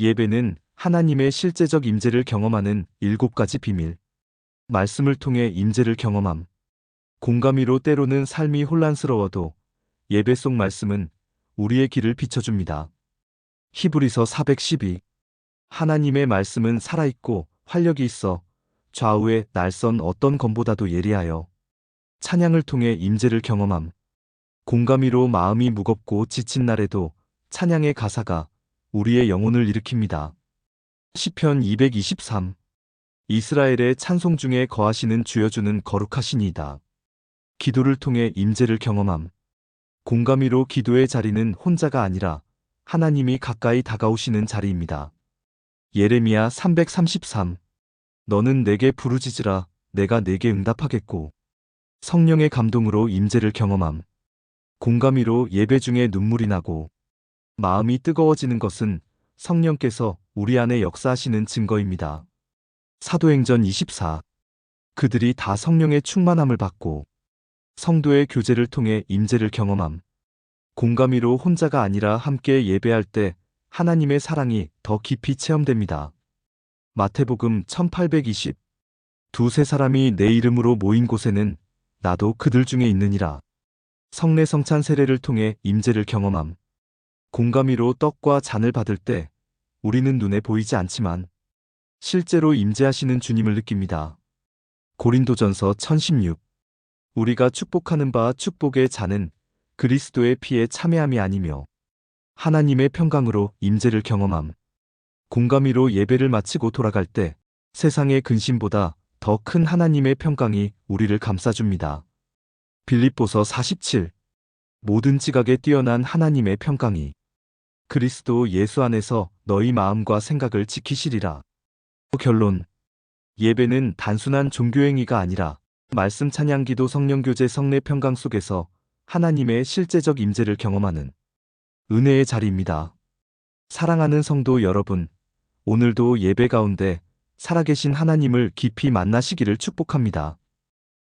예배는 하나님의 실제적 임재를 경험하는 일곱 가지 비밀. 말씀을 통해 임재를 경험함. 공감이로 때로는 삶이 혼란스러워도 예배 속 말씀은 우리의 길을 비춰줍니다. 히브리서 412. 하나님의 말씀은 살아있고 활력이 있어 좌우에 날선 어떤 검보다도 예리하여 찬양을 통해 임재를 경험함. 공감이로 마음이 무겁고 지친 날에도 찬양의 가사가 우리의 영혼을 일으킵니다. 시편 223 이스라엘의 찬송 중에 거하시는 주여주는 거룩하시니이다. 기도를 통해 임재를 경험함. 공감이로 기도의 자리는 혼자가 아니라 하나님이 가까이 다가오시는 자리입니다. 예레미야 333 너는 내게 부르짖으라 내가 내게 응답하겠고 성령의 감동으로 임재를 경험함. 공감이로 예배 중에 눈물이 나고 마음이 뜨거워지는 것은 성령께서 우리 안에 역사하시는 증거입니다. 사도행전 24 그들이 다 성령의 충만함을 받고 성도의 교제를 통해 임재를 경험함. 공감이로 혼자가 아니라 함께 예배할 때 하나님의 사랑이 더 깊이 체험됩니다. 마태복음 1820 두세 사람이 내 이름으로 모인 곳에는 나도 그들 중에 있느니라. 성례 성찬 세례를 통해 임재를 경험함. 공감이로 떡과 잔을 받을 때 우리는 눈에 보이지 않지만 실제로 임재하시는 주님을 느낍니다. 고린도전서 1016 우리가 축복하는 바 축복의 잔은 그리스도의 피에 참여함이 아니며 하나님의 평강으로 임재를 경험함. 공감이로 예배를 마치고 돌아갈 때 세상의 근심보다 더 큰 하나님의 평강이 우리를 감싸줍니다. 빌립보서 47 모든 지각에 뛰어난 하나님의 평강이 그리스도 예수 안에서 너희 마음과 생각을 지키시리라. 결론 예배는 단순한 종교행위가 아니라 말씀 찬양 기도 성령 교제 성례 평강 속에서 하나님의 실제적 임재를 경험하는 은혜의 자리입니다. 사랑하는 성도 여러분, 오늘도 예배 가운데 살아계신 하나님을 깊이 만나시기를 축복합니다.